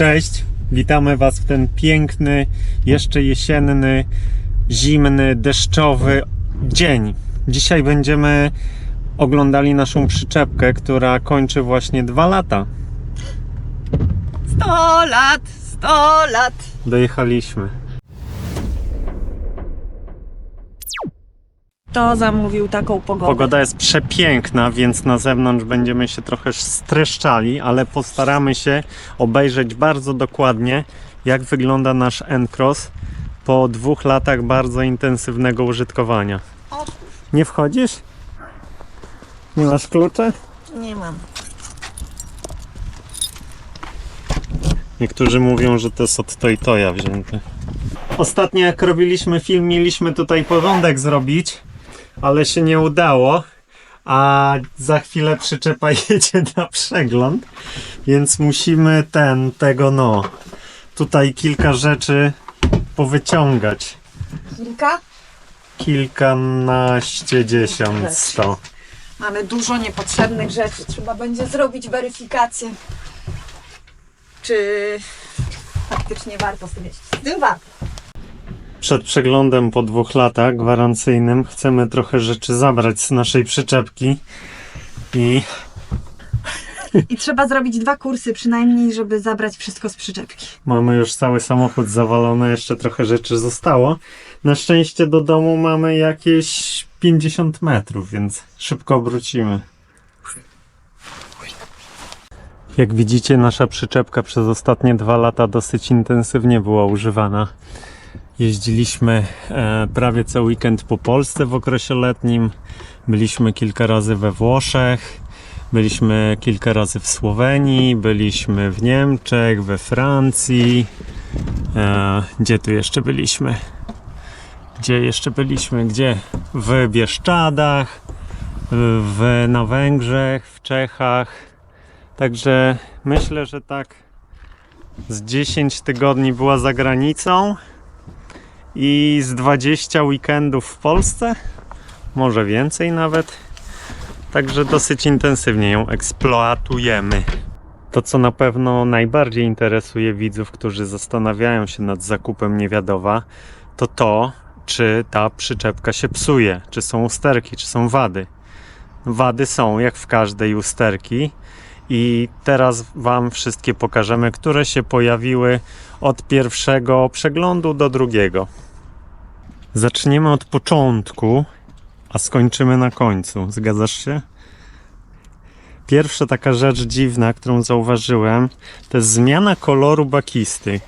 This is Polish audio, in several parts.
Cześć, witamy Was w ten piękny, jeszcze jesienny, zimny, deszczowy dzień. Dzisiaj będziemy oglądali naszą przyczepkę, która kończy właśnie dwa lata. 100 lat, 100 lat. Dojechaliśmy. Kto zamówił taką pogodę? Pogoda jest przepiękna, więc na zewnątrz będziemy się trochę streszczali, ale postaramy się obejrzeć bardzo dokładnie, jak wygląda nasz N-Cross po dwóch latach bardzo intensywnego użytkowania. Nie wchodzisz? Nie masz klucza? nie mam. Niektórzy mówią, że to jest od Toy Toya wzięte. Ostatnio jak robiliśmy film, mieliśmy tutaj porządek zrobić, ale się nie udało. A za chwilę przyczepa jedzie na przegląd, więc musimy ten, tego no, tutaj kilka rzeczy powyciągać. Kilka? Kilkanaście, dziesiąt, sto. Mamy dużo niepotrzebnych rzeczy. Trzeba będzie zrobić weryfikację. Czy faktycznie warto z tym jeździć? Z tym warto. Przed przeglądem po dwóch latach gwarancyjnym chcemy trochę rzeczy zabrać z naszej przyczepki i I trzeba zrobić dwa kursy przynajmniej, żeby zabrać wszystko z przyczepki. mamy już cały samochód zawalony, jeszcze trochę rzeczy zostało. Na szczęście do domu mamy jakieś 50 metrów, więc szybko obrócimy. Jak widzicie, nasza przyczepka przez ostatnie dwa lata dosyć intensywnie była używana. Jeździliśmy e, prawie cały weekend po Polsce w okresie letnim. Byliśmy kilka razy we Włoszech. Byliśmy kilka razy w Słowenii, byliśmy w Niemczech, we Francji. E, gdzie tu jeszcze byliśmy? Gdzie jeszcze byliśmy? Gdzie? W Bieszczadach, w, na Węgrzech, w Czechach. Także myślę, że tak z 10 tygodni była za granicą i z 20 weekendów w Polsce, może więcej nawet. Także dosyć intensywnie ją eksploatujemy. To, co na pewno najbardziej interesuje widzów, którzy zastanawiają się nad zakupem niewiadoma, to to, czy ta przyczepka się psuje, czy są usterki, czy są wady. Wady są, jak w każdej usterki. I teraz Wam wszystkie pokażemy, które się pojawiły od pierwszego przeglądu do drugiego. Zaczniemy od początku, a skończymy na końcu. Zgadzasz się? Pierwsza taka rzecz dziwna, którą zauważyłem, to jest zmiana koloru bakisty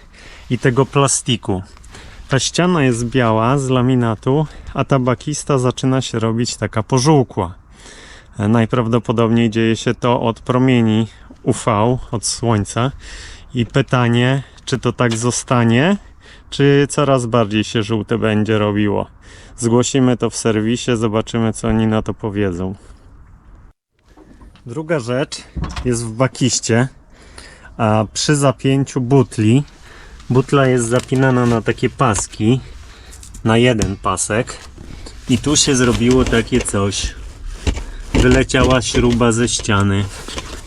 i tego plastiku. Ta ściana jest biała z laminatu, a ta bakista zaczyna się robić taka pożółkła. Najprawdopodobniej dzieje się to od promieni UV, od słońca. I pytanie, czy to tak zostanie, czy coraz bardziej się żółte będzie robiło. Zgłosimy to w serwisie, zobaczymy co oni na to powiedzą. Druga rzecz jest w bakiście, a przy zapięciu butli, butla jest zapinana na takie paski, na jeden pasek i tu się zrobiło takie coś. Wyleciała śruba ze ściany.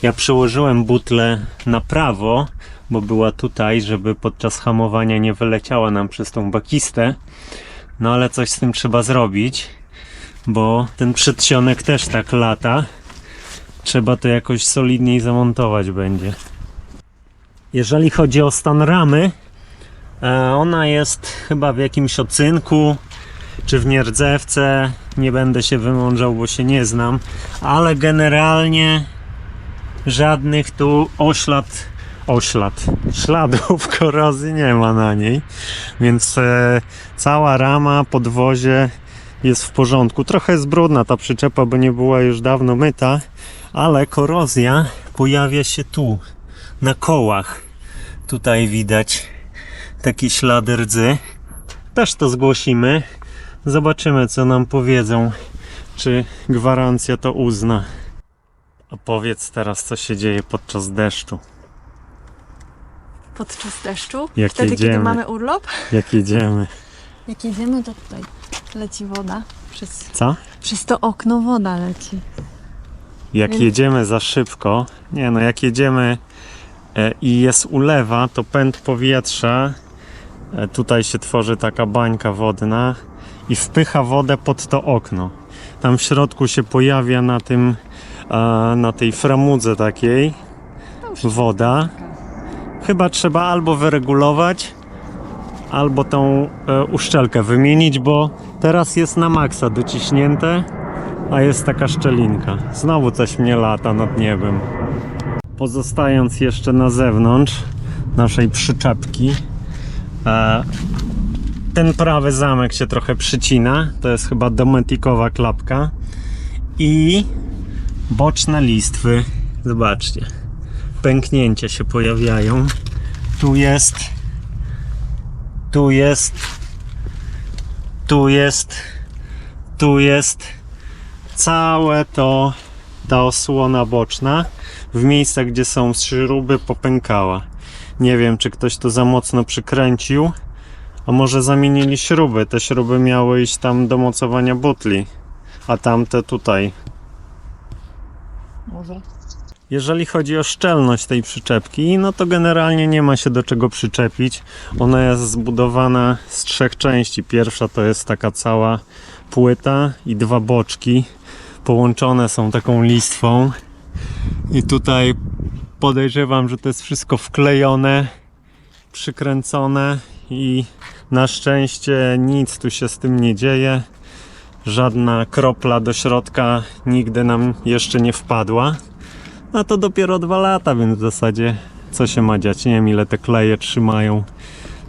Ja przełożyłem butlę na prawo, bo była tutaj, żeby podczas hamowania nie wyleciała nam przez tą bakistę. No ale coś z tym trzeba zrobić, bo ten przedsionek też tak lata. Trzeba to jakoś solidniej zamontować będzie. Jeżeli chodzi o stan ramy, e, ona jest chyba w jakimś ocynku, czy w nierdzewce. Nie będę się wymądrzał, bo się nie znam, ale generalnie żadnych tu oślad, oślad, śladów korozji nie ma na niej, więc e, cała rama, podwozie jest w porządku. Trochę jest brudna ta przyczepa, bo nie była już dawno myta, ale korozja pojawia się tu, na kołach. Tutaj widać takie ślady rdzy. Też to zgłosimy. Zobaczymy, co nam powiedzą. Czy gwarancja to uzna. A powiedz teraz, co się dzieje podczas deszczu. Podczas deszczu? Jak Wtedy, jedziemy. kiedy mamy urlop? Jak jedziemy. Jak jedziemy, to tutaj leci woda. Przez, Co? przez to okno woda leci. Jak Więc- jedziemy za szybko, nie no, jak jedziemy e, i jest ulewa, to pęd powietrza, e, tutaj się tworzy taka bańka wodna i wpycha wodę pod to okno. Tam w środku się pojawia na tym, na tej framudze takiej woda. Chyba trzeba albo wyregulować, albo tą e, uszczelkę wymienić, bo teraz jest na maksa dociśnięte, a jest taka szczelinka. Znowu coś mnie lata nad niebem. Pozostając jeszcze na zewnątrz naszej przyczepki, e, ten prawy zamek się trochę przycina. To jest chyba dometikowa klapka. I boczne listwy. Zobaczcie. Pęknięcia się pojawiają. Tu jest. Tu jest. Tu jest. Tu jest. Całe to ta osłona boczna w miejscach, gdzie są śruby, popękała. Nie wiem, czy ktoś to za mocno przykręcił, a może zamienili śruby. Te śruby miały iść tam do mocowania butli, a tamte tutaj. Może. Jeżeli chodzi o szczelność tej przyczepki, no to generalnie nie ma się do czego przyczepić. Ona jest zbudowana z trzech części. Pierwsza to jest taka cała płyta i dwa boczki połączone są taką listwą. I tutaj podejrzewam, że to jest wszystko wklejone, przykręcone i na szczęście nic tu się z tym nie dzieje. Żadna kropla do środka nigdy nam jeszcze nie wpadła. No to dopiero dwa lata, więc w zasadzie co się ma dziać? Nie wiem ile te kleje trzymają.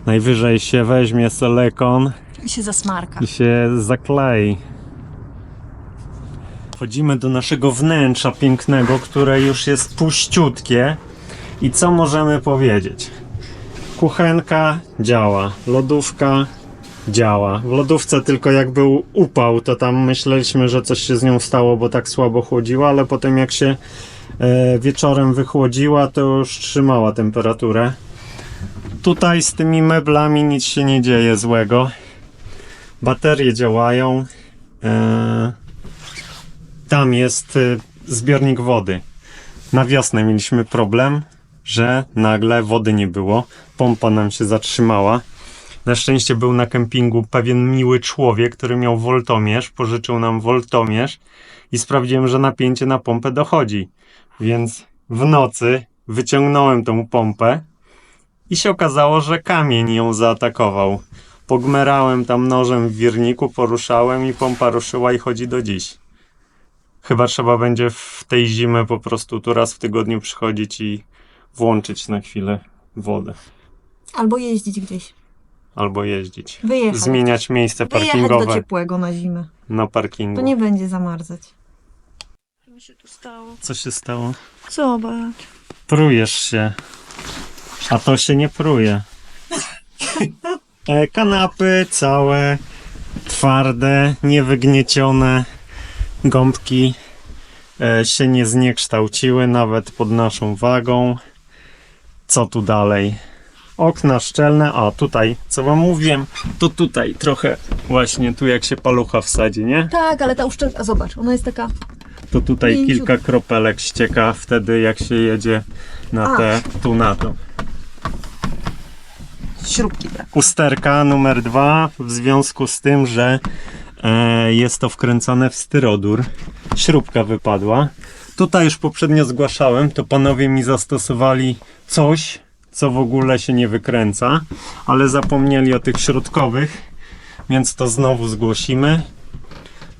Najwyżej się weźmie silikon I się zasmarka. i się zaklei. Wchodzimy do naszego wnętrza pięknego, które już jest puściutkie. I co możemy powiedzieć? Kuchenka działa, lodówka działa. W lodówce tylko jak był upał, to tam myśleliśmy, że coś się z nią stało, bo tak słabo chłodziła, ale potem jak się e, wieczorem wychłodziła, to już trzymała temperaturę. Tutaj z tymi meblami nic się nie dzieje złego. Baterie działają. E, tam jest e, zbiornik wody. Na wiosnę mieliśmy problem, że nagle wody nie było. Pompa nam się zatrzymała. Na szczęście był na kempingu pewien miły człowiek, który miał woltomierz, pożyczył nam woltomierz i sprawdziłem, że napięcie na pompę dochodzi. Więc w nocy wyciągnąłem tą pompę i się okazało, że kamień ją zaatakował. Pogmerałem tam nożem w wirniku, poruszałem i pompa ruszyła i chodzi do dziś. Chyba trzeba będzie w tej zimę po prostu tu raz w tygodniu przychodzić i włączyć na chwilę wodę. Albo jeździć gdzieś. Albo jeździć. Wyjechać. Zmieniać miejsce Wyjechać do parkingowe ciepłego na zimę. na parkingu. To nie będzie zamarzać. Co mi się tu stało? Co się stało? Zobacz. Prujesz się. A to się nie pruje. E, kanapy całe, twarde, niewygniecione. Gąbki e, się nie zniekształciły nawet pod naszą wagą. Co tu dalej? Okna szczelne. A tutaj, co wam mówiłem, to tutaj trochę właśnie tu jak się palucha wsadzi, nie? Tak, ale ta uszczelka, zobacz, ona jest taka. to tutaj kilka kropelek ścieka wtedy jak się jedzie na A. te, tu na to. Śrubki brak. Usterka numer dwa w związku z tym, że e, jest to wkręcone w styrodur. Śrubka wypadła. Tutaj już poprzednio zgłaszałem, to panowie mi zastosowali coś, co w ogóle się nie wykręca, ale zapomnieli o tych środkowych, więc to znowu zgłosimy,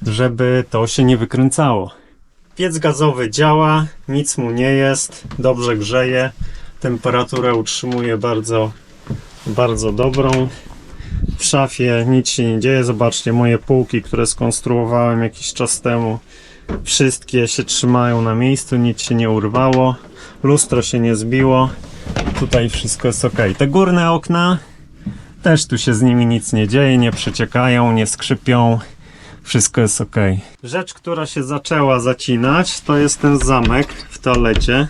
żeby to się nie wykręcało. Piec gazowy działa, nic mu nie jest, dobrze grzeje, temperaturę utrzymuje bardzo, bardzo dobrą. W szafie nic się nie dzieje. Zobaczcie moje półki, które skonstruowałem jakiś czas temu. Wszystkie się trzymają na miejscu, nic się nie urwało. Lustro się nie zbiło. Tutaj wszystko jest ok. Te górne okna też tu się z nimi nic nie dzieje, nie przeciekają, nie skrzypią. Wszystko jest ok. Rzecz, która się zaczęła zacinać, to jest ten zamek w toalecie.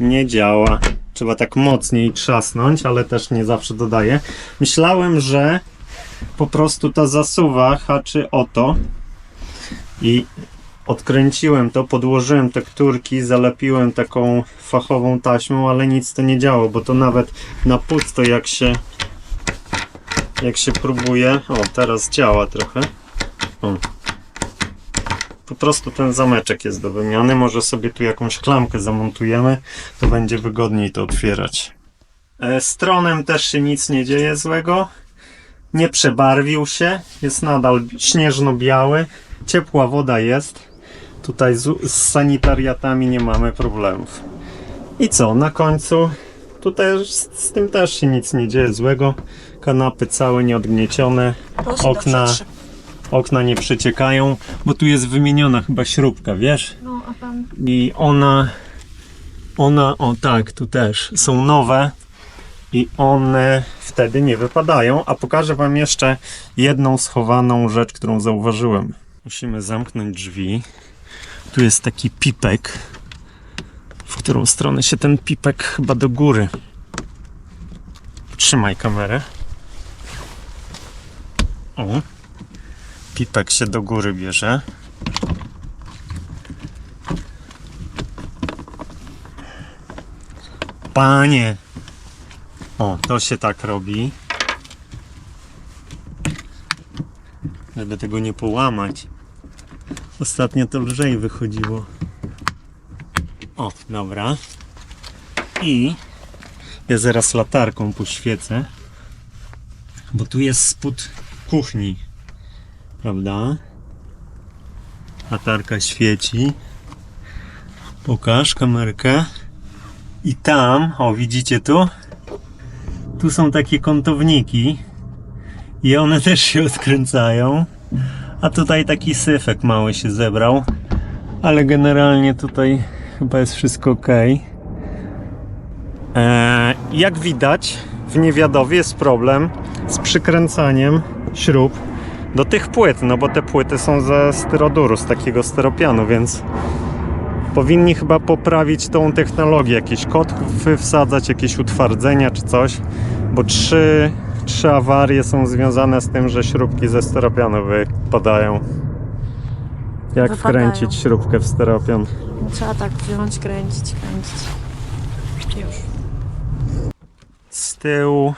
Nie działa. Trzeba tak mocniej trzasnąć, ale też nie zawsze dodaje. Myślałem, że po prostu ta zasuwa haczy o to i Odkręciłem to, podłożyłem tekturki, zalepiłem taką fachową taśmą, ale nic to nie działo, bo to nawet na pusto jak się jak się próbuje. O, teraz działa trochę. O. Po prostu ten zameczek jest do wymiany. Może sobie tu jakąś klamkę zamontujemy, to będzie wygodniej to otwierać. E, Stronem też się nic nie dzieje złego. Nie przebarwił się, jest nadal śnieżno-biały. Ciepła woda jest. Tutaj z, z sanitariatami nie mamy problemów. I co, na końcu tutaj z, z tym też się nic nie dzieje złego. Kanapy całe nieodgniecione, Okna. okna nie przeciekają, bo tu jest wymieniona chyba śrubka, wiesz? No, a pan... I ona, ona, o tak, tu też są nowe i one wtedy nie wypadają. A pokażę Wam jeszcze jedną schowaną rzecz, którą zauważyłem. Musimy zamknąć drzwi. Tu jest taki pipek. W którą stronę się ten pipek chyba do góry. Trzymaj kamerę. O. Pipek się do góry bierze. Panie! O, to się tak robi. Żeby tego nie połamać. Ostatnio to lżej wychodziło. O, dobra. I ja zaraz latarką poświecę. Bo tu jest spód kuchni. Prawda? Latarka świeci. Pokaż kamerkę. I tam, o widzicie tu? Tu są takie kątowniki i one też się odkręcają. A tutaj taki syfek mały się zebrał, ale generalnie tutaj chyba jest wszystko ok. Eee, jak widać, w niewiadowie jest problem z przykręcaniem śrub do tych płyt, no bo te płyty są ze styroduru, z takiego styropianu, więc powinni chyba poprawić tą technologię, jakieś kotwy wsadzać, jakieś utwardzenia czy coś, bo trzy, trzy awarie są związane z tym, że śrubki ze steropianu wypadają. Jak Wypadają. wkręcić śrubkę w steropian? No, trzeba tak wziąć, kręcić, kręcić. Już. Z tyłu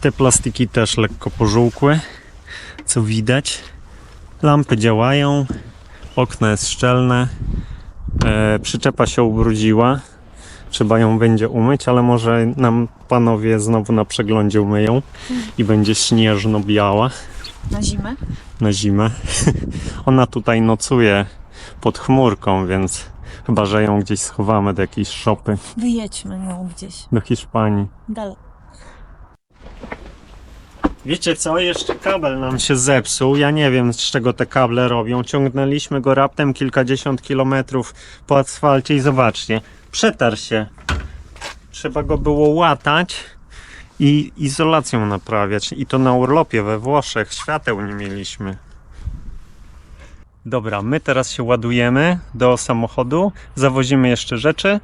te plastiki też lekko pożółkły, co widać. Lampy działają, okno jest szczelne, e, przyczepa się ubrudziła. Trzeba ją będzie umyć, ale może nam panowie znowu na przeglądzie umyją i będzie śnieżno-biała Na zimę? na zimę. Ona tutaj nocuje pod chmurką, więc chyba, że ją gdzieś schowamy do jakiejś szopy Wyjedźmy ją gdzieś. do Hiszpanii. Dalej. Wiecie co, jeszcze kabel nam się zepsuł. Ja nie wiem z czego te kable robią. Ciągnęliśmy go raptem kilkadziesiąt kilometrów po asfalcie i zobaczcie, przetarł się. Trzeba go było łatać i izolacją naprawiać. I to na urlopie we Włoszech. Świateł nie mieliśmy. Dobra, my teraz się ładujemy do samochodu, zawozimy jeszcze rzeczy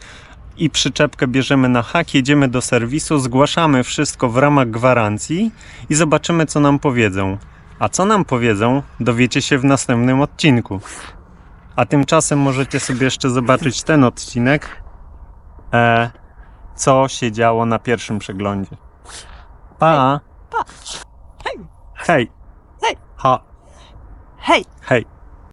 i przyczepkę bierzemy na hak, jedziemy do serwisu, zgłaszamy wszystko w ramach gwarancji i zobaczymy, co nam powiedzą. A co nam powiedzą, dowiecie się w następnym odcinku. A tymczasem możecie sobie jeszcze zobaczyć ten odcinek, e, co się działo na pierwszym przeglądzie. Pa! Pa. Hej. Hej! Hej. Ha! Hej! Hej!